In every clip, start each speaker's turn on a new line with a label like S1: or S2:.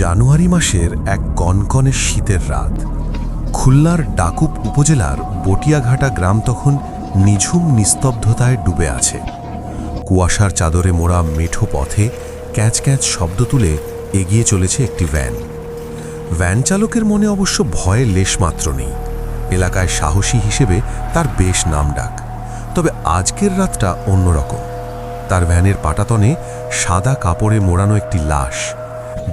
S1: জানুয়ারি মাসের এক কনকনে শীতের রাত। খুলনার ডাকুপ উপজেলার বটিয়াঘাটা গ্রাম তখন নিঝুম নিস্তব্ধতায় ডুবে আছে। কুয়াশার চাদরে মোড়া মেঠো পথে ক্যাঁচ ক্যাঁচ শব্দ তুলে এগিয়ে চলেছে একটি ভ্যান। ভ্যান চালকের মনে অবশ্য ভয়ের লেশমাত্র নেই। এলাকায় সাহসী হিসেবে তার বেশ নামডাক তবে আজকের রাতটা অন্যরকম। তার ভ্যানের পাটাতনে সাদা কাপড়ে মোড়ানো একটি লাশ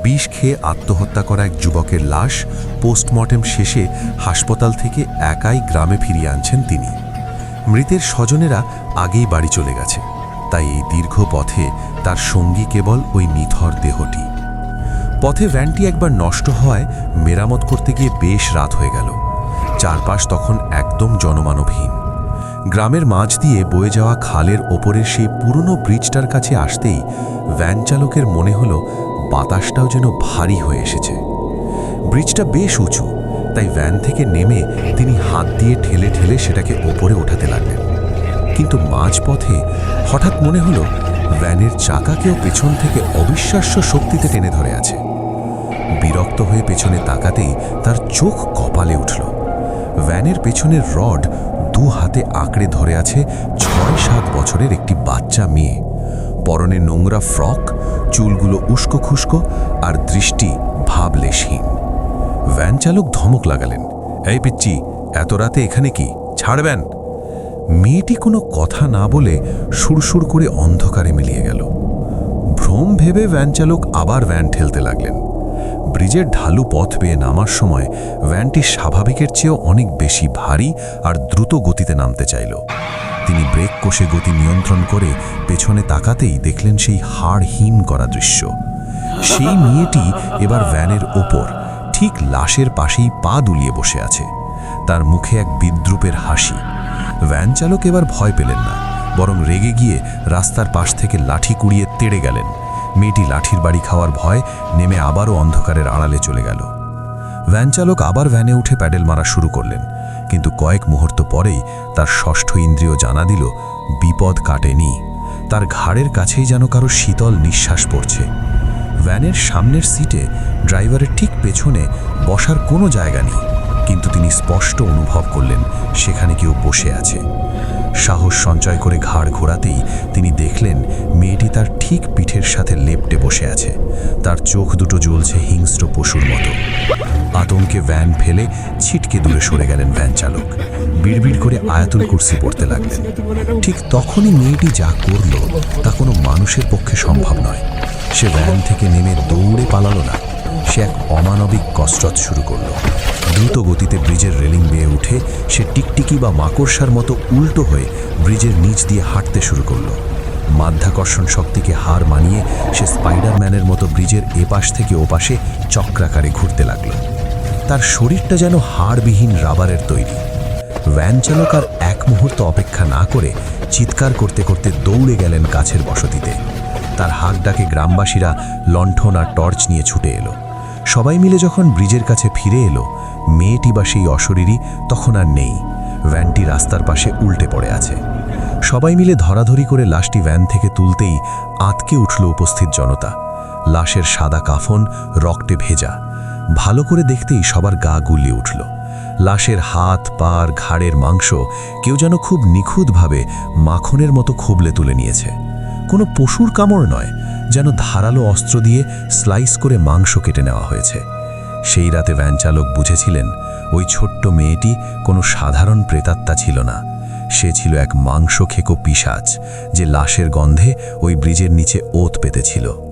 S1: বিষ খেয়ে আত্মহত্যা করা এক যুবকের লাশ পোস্টমর্টেম শেষে হাসপাতাল থেকে একাই গ্রামে ফিরিয়ে আনছেন তিনি। মৃতের স্বজনেরা আগেই বাড়ি চলে গেছে। তাই এই দীর্ঘ পথে তার সঙ্গী কেবল ওই নিথর দেহটি। পথে ভ্যানটি একবার নষ্ট হওয়ায় মেরামত করতে গিয়ে বেশ রাত হয়ে গেল। চারপাশ তখন একদম জনমানবহীন। গ্রামের মাঝ দিয়ে বয়ে যাওয়া খালের ওপরের সেই পুরনো ব্রিজটার কাছে আসতেই ভ্যান চালকের মনে হলো বাতাসটাও যেন ভারী হয়ে এসেছে। ব্রিজটা বেশ উঁচু, তাই ভ্যান থেকে নেমে তিনি হাত দিয়ে ঠেলে ঠেলে সেটাকে ওপরে ওঠাতে লাগলেন। কিন্তু মাঝপথে হঠাৎ মনে হলো, ভ্যানের চাকাকেও পেছন থেকে অবিশ্বাস্য শক্তিতে টেনে ধরে আছে। বিরক্ত হয়ে পেছনে তাকাতেই তার চোখ কপালে উঠল। ভ্যানের পেছনের রড দু হাতে আঁকড়ে ধরে আছে ছয় সাত বছরের একটি বাচ্চা মেয়ে। পরনে নোংরা ফ্রক, চুলগুলো উস্কো খুস্কো আর দৃষ্টি ভাবলেশহীন। ভ্যান চালক ধমক লাগালেন, এই পিচ্চি, এত রাতে এখানে কি? ছাড়বেন? মেয়েটি কোনো কথা না বলে সুরসুর করে অন্ধকারে মিলিয়ে গেল। ভ্রম ভেবে ভ্যান চালক আবার ভ্যান ঠেলতে লাগলেন। ব্রিজের ঢালু পথ বেয়ে নামার সময় ভ্যানটি স্বাভাবিকের চেয়েও অনেক বেশি ভারী আর দ্রুত গতিতে নামতে চাইল। তিনি ব্রেক কষে গতি নিয়ন্ত্রণ করে পেছনে তাকাতেই দেখলেন সেই হাড়হীন করা দৃশ্য। সেই মেয়েটি এবার ভ্যানের ওপর, ঠিক লাশের পাশেই পা দুলিয়ে বসে আছে। তার মুখে এক বিদ্রুপের হাসি। ভ্যান চালক এবার ভয় পেলেন না, বরং রেগে গিয়ে রাস্তার পাশ থেকে লাঠি কুড়িয়ে তেড়ে গেলেন। মেয়েটি লাঠির বাড়ি খাওয়ার ভয় নেমে আবারও অন্ধকারের আড়ালে চলে গেল। ভ্যান চালক আবার ভ্যানে উঠে প্যাডেল মারা শুরু করলেন। কিন্তু কয়েক মুহূর্ত পরেই তার ষষ্ঠ ইন্দ্রিয় জানা দিল, বিপদ কাটেনি। তার ঘাড়ের কাছেই যেন কারও শীতল নিঃশ্বাস পড়ছে। ভ্যানের সামনের সিটে ড্রাইভারের ঠিক পেছনে বসার কোনো জায়গা নেই, কিন্তু তিনি স্পষ্ট অনুভব করলেন, সেখানে কেউ বসে আছে। সাহস সঞ্চয় করে ঘাড় ঘোরাতেই তিনি দেখলেন মেয়েটি তার ঠিক পিঠের সাথে লেপটে বসে আছে। তার চোখ দুটো জ্বলছে হিংস্র পশুর মতো। আতঙ্কে ভ্যান ফেলে ছিটকে দূরে সরে গেলেন ভ্যান চালক। বিড়বিড় করে আয়াতুল কুর্সি পড়তে লাগলেন। ঠিক তখনই মেয়েটি যা করল তা কোনো মানুষের পক্ষে সম্ভব নয়। সে ভ্যান থেকে নেমে দৌড়ে পালালো না। সে এক অমানবিক কসরত শুরু করল। দ্রুত গতিতে ব্রিজের রেলিং বেয়ে উঠে সে টিকটিকি বা মাকড়সার মতো উল্টো হয়ে ব্রিজের নিচ দিয়ে হাঁটতে শুরু করল। মাধ্যাকর্ষণ শক্তিকে হার মানিয়ে সে স্পাইডারম্যানের মতো ব্রিজের এপাশ থেকে ওপাশে চক্রাকারে ঘুরতে লাগল। তার শরীরটা যেন হাড়বিহীন রাবারের তৈরি। ভ্যান চালক আর এক মুহূর্ত অপেক্ষা না করে চিৎকার করতে করতে দৌড়ে গেলেন কাছের বসতিতে। তার হাক ডাকে গ্রামবাসীরা লণ্ঠন আর টর্চ নিয়ে ছুটে এলো। সবাই মিলে যখন ব্রিজের কাছে ফিরে এলো, মেয়েটি বা সেই অশরীরই তখন আর নেই। ভ্যানটি রাস্তার পাশে উল্টে পড়ে আছে। সবাই মিলে ধরাধরি করে লাশটি ভ্যান থেকে তুলতেই আতকে উঠল উপস্থিত জনতা। লাশের সাদা কাফন রক্তে ভেজা। ভালো করে দেখতেই সবার গা গুলিয়ে উঠল। লাশের হাত, পার, ঘাড়ের মাংস কেউ যেন খুব নিখুঁতভাবে মাখনের মতো খুবলে তুলে নিয়েছে। কোনো পশুর কামড় নয়, যেন ধারালো অস্ত্র দিয়ে স্লাইস করে মাংস কেটে নেওয়া হয়েছে। সেই রাতে ভ্যান চালক বুঝেছিলেন, ওই ছোট্ট মেয়েটি কোনো সাধারণ প্রেতাত্মা ছিল না। সে ছিল এক মাংস খেকো পিসাচ যে লাশের গন্ধে ওই ব্রিজের নিচে ওত পেতেছিল।